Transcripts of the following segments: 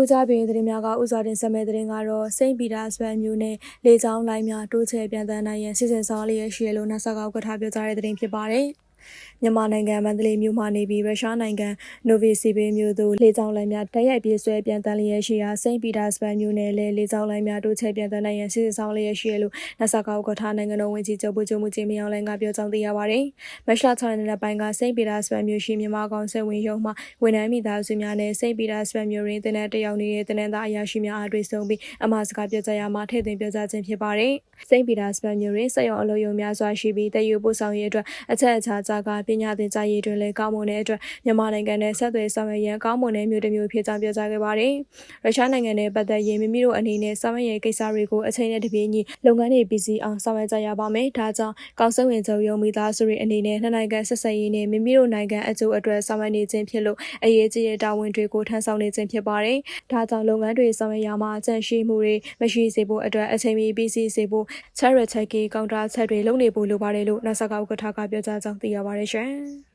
ကိုကြပြည်သတင်းများကဥစွာတင်ဆက်မဲ့သတင်းကတော့စိန့်ပီတာစပန်မျိုးနဲ့လေချောင်းလိုင်းများတိုးချဲ့ပြန်တန်းနိုင်ရန်စီစဉ်ဆောင်လျက်ရှိရလို့ NASA ကဥက္ကဋ္ဌပြောကြားတဲ့သတင်းဖြစ်ပါတယ်။ မြန်မာနိုင်ငံမန္တလေးမြို့မှနေပြီးရုရှားနိုင်ငံနိုဗီစီဘေးမြို့သို့လေကြောင်းလိုင်းများတိုက်ရိုက်ပြေးဆွဲပြန်တန်းလျက်ရှိရာစိန့်ပီတာစပန်မြို့နယ်လေလေကြောင်းလိုင်းများတိုးချဲ့ပြန်တန်းနိုင်ရန်စီစဉ်ဆောင်လျက်ရှိရလို့ NASA ကဥက္ကဋ္ဌနိုင်ငံတော်ဝန်ကြီးချုပ်ဗိုလ်ချုပ်မှုကြီးမြောင်လိုင်းကပြောကြားသိရပါတယ်။မက်ရှလာ6ရက်နေ့ပိုင်းကစိန့်ပီတာစပန်မြို့ရှိမြန်မာကောင်ဆက်ဝင်ရုံမှဝန်ထမ်းမိသားစုများနဲ့စိန့်ပီတာစပန်မြို့ရင်းတင်တဲ့တယောက်နေတဲ့တင်တဲ့သားအရာရှိများအားတွေ့ဆုံပြီးအမှားစကားပြောကြားရမှာထည့်သွင်းပြောကြားခြင်းဖြစ်ပါတယ်။စိန့်ပီတာစပန်မြို့ရင်းစက်ရုံအလုပ်ရုံများစွာရှိပြီးတည်ယူပို့ဆောင်ရေးအတွက်အချက်အခြားကြားကပညာသင်ကြားရေးတွင်လည်းကောင်းမွန်တဲ့အတွက်မြန်မာနိုင်ငံနဲ့ဆက်သွယ်ဆောင်ရွက်ရန်ကောင်းမွန်တဲ့မြို့တစ်မြို့ဖြစ်ကြောင်းပြောကြားခဲ့ပါတယ်။ရုရှားနိုင်ငံနဲ့ပတ်သက်ရင်မိမိတို့အနေနဲ့ဆောင်ရွက်ရေးကိစ္စတွေကိုအချိန်နဲ့တပြေးညီလုပ်ငန်းတွေပြီးစီးအောင်ဆောင်ရွက်ကြရပါမယ်။ဒါကြောင့်ကောင်းဆုံးဝင်ချုပ်ရုံမိသားစုတွေအနေနဲ့နှစ်နိုင်ငံဆက်ဆံရေးနဲ့မိမိတို့နိုင်ငံအကျိုးအတွက်ဆောင်ရွက်နေခြင်းဖြစ်လို့အရေးကြီးတဲ့တာဝန်တွေကိုထမ်းဆောင်နေခြင်းဖြစ်ပါတယ်။ဒါကြောင့်လုပ်ငန်းတွေဆောင်ရွက်ရမှာအကျန့်ရှိမှုတွေမရှိစေဖို့အတွက်အချိန်မီပြီးစီးစေဖို့ charity check ကောင်တာချက်တွေလုပ်နေဖို့လိုပါတယ်လို့ NASA ကဥက္ကဋ္ဌကပြောကြားကြောင်းသိရပါတယ်ရှင်။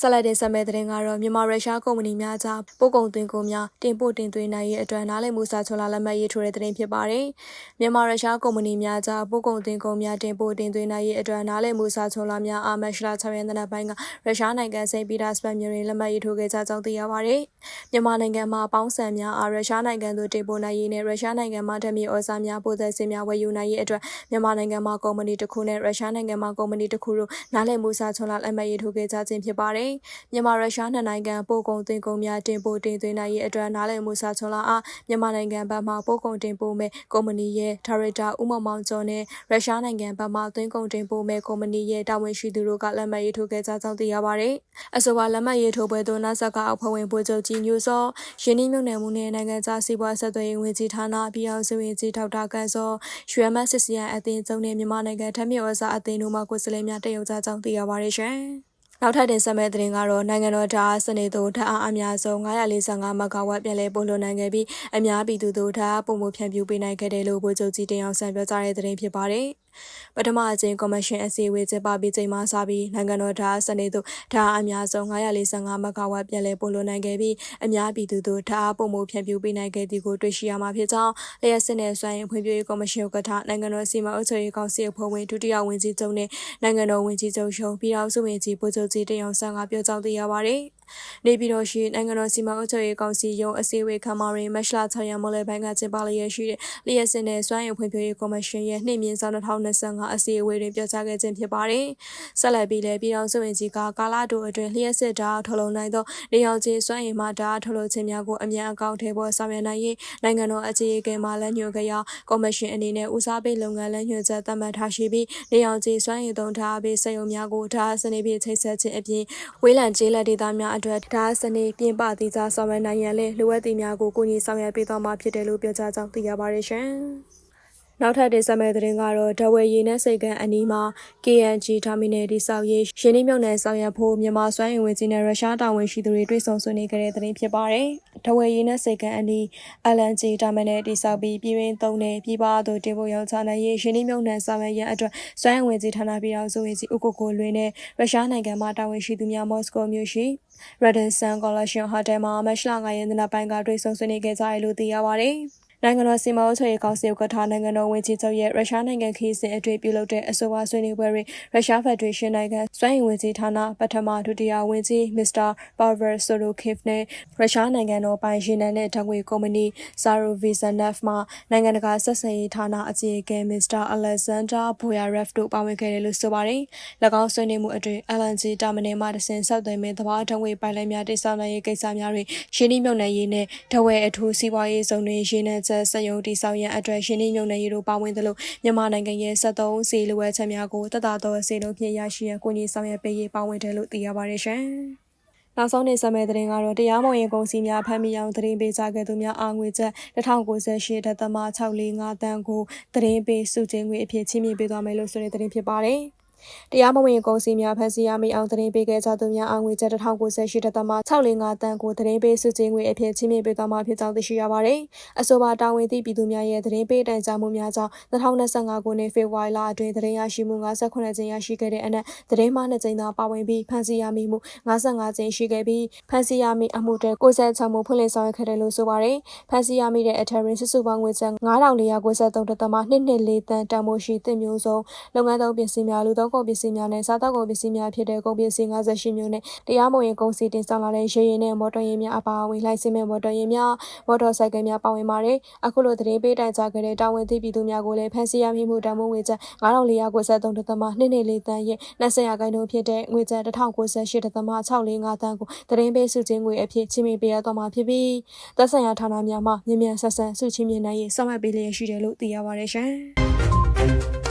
ဆက်လက်တင်ဆက်မဲ့တဲ့တင်ကတော့မြန်မာရုရှားကုမ္ပဏီများကြားပို့ကုန်သွင်းကုန်များတင်ပို့တင်သွင်းနိုင်ရေးအတွက်နားလည်မှုစာချုပ်လာလက်မှတ်ရေးထိုးတဲ့တင်ဖြစ်ပါတယ်။မြန်မာရုရှားကုမ္ပဏီများကြားပို့ကုန်သွင်းကုန်များတင်ပို့တင်သွင်းနိုင်ရေးအတွက်နားလည်မှုစာချုပ်လာများအာမက်ရှလာ6ရက်နေ့ပိုင်းကရုရှားနိုင်ငံစိန့်ပီတာစပန်မြို့တွင်လက်မှတ်ရေးထိုးခဲ့ကြကြောင်းသိရပါတယ်။မြန်မာနိုင်ငံမှာပေါင်းဆန်များအားရုရှားနိုင်ငံသို့တင်ပို့နိုင်ရေးနဲ့ရုရှားနိုင်ငံမှဓာတ်မြေဩဇာများပို့သက်စင်များဝယ်ယူနိုင်ရေးအတွက်မြန်မာနိုင်ငံမှာကုမ္ပဏီတစ်ခုနဲ့ရုရှားနိုင်ငံမှာကုမ္ပဏီတစ်ခုတို့နားလည်မှုစာချုပ်လာလက်မှတ်ရေးထိုးခဲ့ကြခြင်းဖြစ်ပါတယ်။မြန်မာရုရှားနှစ်နိုင်ငံပို့ကုန်သွင်းကုန်များတင်ပို့တင်သွင်းနိုင်ရေးအတွက်နားလည်မှုစာချုပ်လာအားမြန်မာနိုင်ငံဘက်မှပို့ကုန်တင်ပို့မဲ့ကုမ္ပဏီရဲ့ဒါရိုက်တာဦးမောင်မောင်ကျော်နဲ့ရုရှားနိုင်ငံဘက်မှသွင်းကုန်တင်ပို့မဲ့ကုမ္ပဏီရဲ့တာဝန်ရှိသူတို့ကလက်မှတ်ရေးထိုးခဲ့ကြကြောင်းသိရပါတယ်။အဆိုပါလက်မှတ်ရေးထိုးပွဲသို့နာဆက်ကအဖွဲ့ဝင်ဗိုလ်ချုပ်ကြီးညိုစောရင်းနှီးမြှုပ်နှံမှုနဲ့နိုင်ငံခြားစီးပွားဆက်သွယ်ရေးဝန်ကြီးဌာနပြည်အောင်စုဝင်ကြီးထောက်တာကန်စောရွှေမတ်စစ်စီယန်အသင်းကျုံနဲ့မြန်မာနိုင်ငံထက်မြဝစာအသင်းတို့မှကိုယ်စားလှယ်များတက်ရောက်ကြကြောင်းသိရပါတယ်ရှင်။ နောက်ထပ်တင်ဆက်မဲ့သတင်းကတော့နိုင်ငံတော်ဓာတ်စနစ်သို့ဓာတ်အားအများဆုံး945မဂါဝက်ပြန်လည်ပို့လွှတ်နိုင်ခဲ့ပြီးအများပြည်သူတို့ဓာတ်ပုံမှုဖြန့်ဖြူးပေးနိုင်ခဲ့တယ်လို့ဗိုလ်ချုပ်ကြီးတင်အောင်ဆန်းပြောကြားတဲ့သတင်းဖြစ်ပါတယ်။ ပထမအကြိမ်ကော်မရှင်အစည်းအဝေးကျင်းပပြီးချိန်မှစပြီးနိုင်ငံတော်ဓာတ်စနစ်သို့ဓာတ်အများဆုံး945မဂါဝက်ပြန်လည်ပို့လွှတ်နိုင်ခဲ့ပြီးအများပြည်သူတို့ဓာတ်ပုံမှုဖြန့်ဖြူးပေးနိုင်ခဲ့သည်ကိုတွေ့ရှိရမှာဖြစ်ကြောင်းလျှက်စစ်နယ်စွမ်းရင်ဖွံ့ဖြိုးရေးကော်မရှင်ဥက္ကဋ္ဌနိုင်ငံတော်စီမံအုပ်ချုပ်ရေးကောင်စီအဖွဲ့ဝင်ဒုတိယဝန်ကြီးချုပ်နဲ့နိုင်ငံတော်ဝန်ကြီးချုပ်ရှုံးပြည်ထောင်စုဝန်ကြီးဗိုလ်ချုပ်ကြီးတင်အောင်ဆန်းကပြောကြားသိရပါသည်နေပြည်တော်ရှိနိုင်ငံတော်စီမံအုပ်ချုပ်ရေးကောင်စီရုံးအစည်းအဝေးခန်းမတွင်မတ်လ6ရက်မလဲပိုင်းကကျင်းပလျက်ရှိတဲ့လျှက်စစ်နယ်စွမ်းရင်ဖွံ့ဖြိုးရေးကော်မရှင်ရဲ့နှိမ့်မြင့်ဆောင်2025အစည်းအဝေးတွင်ပြောကြားခဲ့ခြင်းဖြစ်ပါတယ်။ဆက်လက်ပြီးလည်းပြည်တော်စုဝင်ကြီးကကာလာတိုအတွင်းလျှက်စစ်ဓာတ်ထုတ်လုပ်နိုင်သောနေအောင်ခြေစွမ်းရည်မှဓာတ်ထုတ်လုပ်ခြင်းများကိုအမြန်အကောင့်ထဲပေါ်ဆောင်ရွက်နိုင်ရေးနိုင်ငံတော်အခြေခံမှလက်ညှိုးကြရကော်မရှင်အနေနဲ့ဦးစားပေးလုပ်ငန်းလက်ညှိုးချက်သတ်မှတ်ထားရှိပြီးနေအောင်ခြေစွမ်းရည်သုံးဓာတ်ပေးစက်ရုံများကိုဓာတ်စနစ်ဖြင့်ချိတ်ဆက်ခြင်းအပြင်ဝေးလံကျေးလက်ဒေသများအတွက်ဓာတ်စနစ်ပြင်ပသီးခြားဆောင်ရွက်နိုင်ရန်လည်းလိုအပ်သည့်များကိုကိုကြီးဆောင်ရွက်ပေးသွားမှာဖြစ်တယ်လို့ပြောကြားကြောင်းသိရပါတယ်ရှင်။ နောက်ထပ်တင်ဆက်မယ့်သတင်းကတော့ဒဝဲရည်နဲ့စိတ်ကန်အနီးမှာ KNG Terminal တိစောက်ရေးရင်းနှီးမြှုပ်နှံဆောင်ရွက်ဖို့မြန်မာစွမ်းအင်ဝန်ကြီးနဲ့ရုရှားတာဝန်ရှိသူတွေတွေ့ဆုံဆွေးနွေးခဲ့တဲ့သတင်းဖြစ်ပါတယ်။ဒဝဲရည်နဲ့စိတ်ကန်အနီး LNG Terminal တိစောက်ပြီးပြည်ရင်းသုံးတဲ့ပြည်ပသို့တင်ပို့ရောင်းချနိုင်ရေးရင်းနှီးမြှုပ်နှံဆောင်ရွက်ရန်အတွက်စွမ်းအင်ဝန်ကြီးဌာနပြည်တော်စုဝန်ကြီးဥက္ကိုကိုလွင်နဲ့ရုရှားနိုင်ငံမှတာဝန်ရှိသူများမော်စကိုမြို့ရှိ Radisson Collection Hotel မှာမတ်လ9ရက်နေ့ပိုင်းကတွေ့ဆုံဆွေးနွေးခဲ့ကြတယ်လို့သိရပါတယ်။ နိုင်ငံတော်စီမံအုပ်ချုပ်ရေးကောင်စီဥက္ကဋ္ဌနိုင်ငံတော်ဝန်ကြီးချုပ်ရဲ့ရုရှားနိုင်ငံခီးစဉ်အတွေ့ပြုလုပ်တဲ့အဆိုပါဆွေးနွေးပွဲတွင်ရုရှားဖက်ဒရေးရှင်းနိုင်ငံစွမ်းအင်ဝန်ကြီးဌာနပထမဒုတိယဝန်ကြီးမစ္စတာပါဗာဆိုလိုခိဖ်နဲ့ရုရှားနိုင်ငံတော်ပိုင်ရေနံနဲ့ဓာတ်ငွေကုမ္ပဏီဇာရိုဗီဇန်နက်ဖ်မှနိုင်ငံတကာဆက်ဆံရေးဌာနအကြီးအကဲမစ္စတာအလက်ဇန်ဒါဘိုယာရက်ဖ်တို့ပါဝင်ခဲ့တယ်လို့ဆိုပါတယ်။၎င်းဆွေးနွေးမှုအတွင်း LNG တာမနယ်မှတဆင်ဆောက်သွင်းမဲ့သဘာဝဓာတ်ငွေပိုင်လိုင်းများတိစောက်နိုင်ရေးကိစ္စများတွင်ရှင်းနှီးမြှုပ်နှံရေးနဲ့ဓာတ်ဝဲအထူးစီးပွားရေးစုံတွင်ရေနံချက်စက်ရုံတိစောက်ဆောင်ရန်အတွက်ရှင်းနှီးမြုံနယ်ရေးတို့ပါဝင်သလိုမြန်မာနိုင်ငံရဲ့73စီလိုအပ်ချက်များကိုတတတော်စီလုံးဖြင့်ရရှိရန်ကိုကြီးဆောင်ရွက်ပေးရေးပါဝင်တယ်လို့သိရပါတယ်ရှင်။နောက်ဆုံးနေဆက်မဲ့သတင်းကတော့တရားမဝင်ကုန်စည်များဖမ်းမိအောင်သတင်းပေးကြခဲ့သူများအားငွေချက်1098ဒသမ645တန်းကိုသတင်းပေးစုချင်းငွေအဖြစ်ချင်းမြင့်ပေးသွားမယ်လို့ဆိုတဲ့သတင်းဖြစ်ပါတယ်။ တရားမဝင်ကုန်စည်များဖန်ဆီးရမိအောင်သတင်းပေးခဲ့ကြသူများအောင်ငွေကျပ်1098တသမ605တန်းကိုသတင်းပေးစုချင်းငွေအဖြစ်ချင်းမြင့်ပေးသွားမှာဖြစ်ကြောင်းသိရှိရပါတယ်။အဆိုပါတာဝန်သိပြည်သူများရဲ့သတင်းပေးတိုင်ကြားမှုများကြောင့်2025ခုနှစ်ဖေဖော်ဝါရီလအတွင်းသတင်းရရှိမှု58ကျင်းရရှိခဲ့တဲ့အနက်သတင်းမှ2ကျင်းသာပါဝင်ပြီးဖန်ဆီးရမိမှု55ကျင်းရှိခဲ့ပြီးဖန်ဆီးရမိအမှုတွေ96မှုဖွင့်လှစ်ဆောင်ရွက်ခဲ့တယ်လို့ဆိုပါတယ်။ဖန်ဆီးရမိတဲ့အထက်ရင်စုစုပေါင်းငွေကျပ်9493တသမ224တန်းတန်မိုးရှိသင့်မျိုးစုံလုပ်ငန်းသုံးပစ္စည်းများလူသုံးကုန်ပစ္စည်းများနဲ့စားသောက်ကုန်ပစ္စည်းများဖြစ်တဲ့ကုန်ပစ္စည်း58မျိုးနဲ့တရားမဝင်ကုန်စည်တင်ဆောင်လာတဲ့ရေရင်နဲ့မော်တော်ယာဉ်များအပါအဝင်လိုင်စင်မဲ့မော်တော်ယာဉ်များမော်တော်ဆိုင်ကယ်များပါဝင်ပါတယ်။အခုလိုသတင်းပေးတိုင်ကြခဲ့တဲ့တာဝန်သိပြည်သူများကိုလည်းဖန်ဆီးရမိမှုတန်ဖိုးငွေကျပ်9493ဒသမ224တန်းရဲ့20ရာခိုင်နှုန်းဖြစ်တဲ့ငွေကျပ်1098ဒသမ645တန်းကိုသတင်းပေးစုချင်းငွေအဖြစ်ချင်းမိပေးရတော့မှာဖြစ်ပြီးသက်ဆိုင်ရာဌာနများမှမြန်မြန်ဆက်ဆံစုချင်းမြန်နိုင်ရေးဆောင်ရွက်ပေးလျက်ရှိတယ်လို့သိရပါတယ်ရှင်။